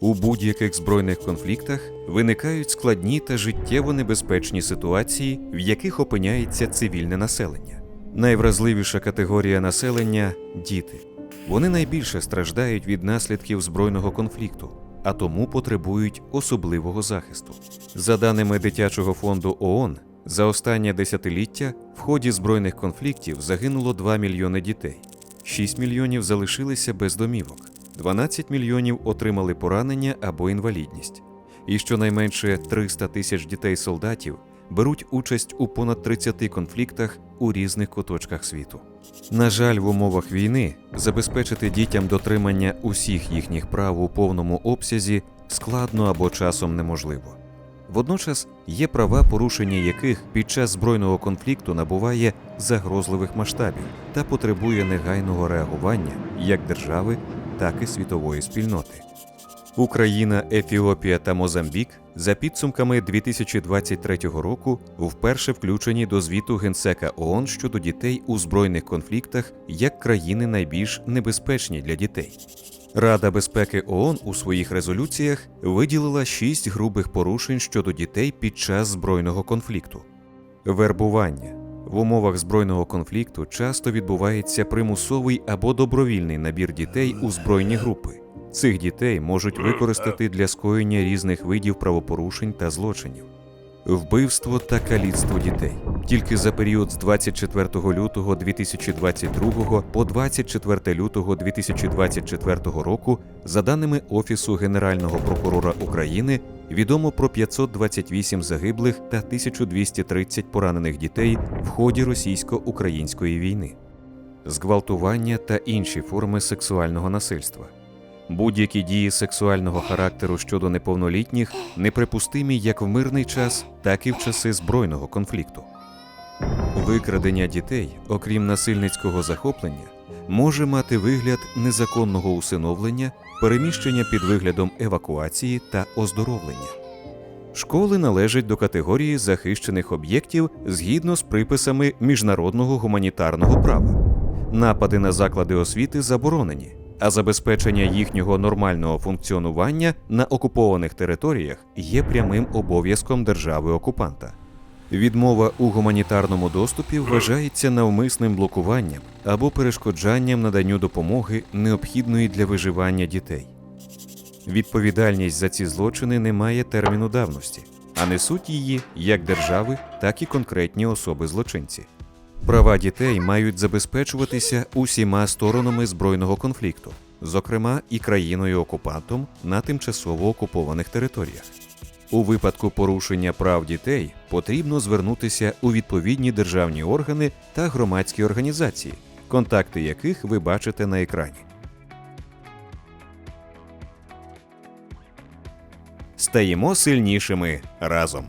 У будь-яких збройних конфліктах виникають складні та життєво небезпечні ситуації, в яких опиняється цивільне населення. Найвразливіша категорія населення діти. Вони найбільше страждають від наслідків збройного конфлікту, а тому потребують особливого захисту. За даними дитячого фонду ООН, за останнє десятиліття в ході збройних конфліктів загинуло 2 мільйони дітей, 6 мільйонів залишилися без домівок, 12 мільйонів отримали поранення або інвалідність, і щонайменше 300 тисяч дітей-солдатів беруть участь у понад 30 конфліктах у різних куточках світу. На жаль, в умовах війни забезпечити дітям дотримання усіх їхніх прав у повному обсязі складно або часом неможливо. Водночас є права, порушення яких під час збройного конфлікту набуває загрозливих масштабів та потребує негайного реагування як держави, так і світової спільноти. Україна, Ефіопія та Мозамбік за підсумками 2023 року вперше включені до звіту Генсека ООН щодо дітей у збройних конфліктах як країни найбільш небезпечні для дітей. Рада безпеки ООН у своїх резолюціях виділила шість грубих порушень щодо дітей під час збройного конфлікту. Вербування в умовах збройного конфлікту часто відбувається примусовий або добровільний набір дітей у збройні групи. Цих дітей можуть використати для скоєння різних видів правопорушень та злочинів. Вбивство та каліцтво дітей. Тільки за період з 24 лютого 2022 по 24 лютого 2024 року, за даними Офісу Генерального прокурора України, відомо про 528 загиблих та 1230 поранених дітей в ході російсько-української війни, зґвалтування та інші форми сексуального насильства. Будь-які дії сексуального характеру щодо неповнолітніх неприпустимі як в мирний час, так і в часи збройного конфлікту. Викрадення дітей, окрім насильницького захоплення, може мати вигляд незаконного усиновлення, переміщення під виглядом евакуації та оздоровлення. Школи належать до категорії захищених об'єктів згідно з приписами міжнародного гуманітарного права. Напади на заклади освіти заборонені, а забезпечення їхнього нормального функціонування на окупованих територіях є прямим обов'язком держави-окупанта. Відмова у гуманітарному доступі вважається навмисним блокуванням або перешкоджанням наданню допомоги, необхідної для виживання дітей. Відповідальність за ці злочини не має терміну давності, а несуть її як держави, так і конкретні особи-злочинці. Права дітей мають забезпечуватися усіма сторонами збройного конфлікту, зокрема і країною-окупантом на тимчасово окупованих територіях. У випадку порушення прав дітей потрібно звернутися у відповідні державні органи та громадські організації, контакти яких ви бачите на екрані. Стаємо сильнішими разом.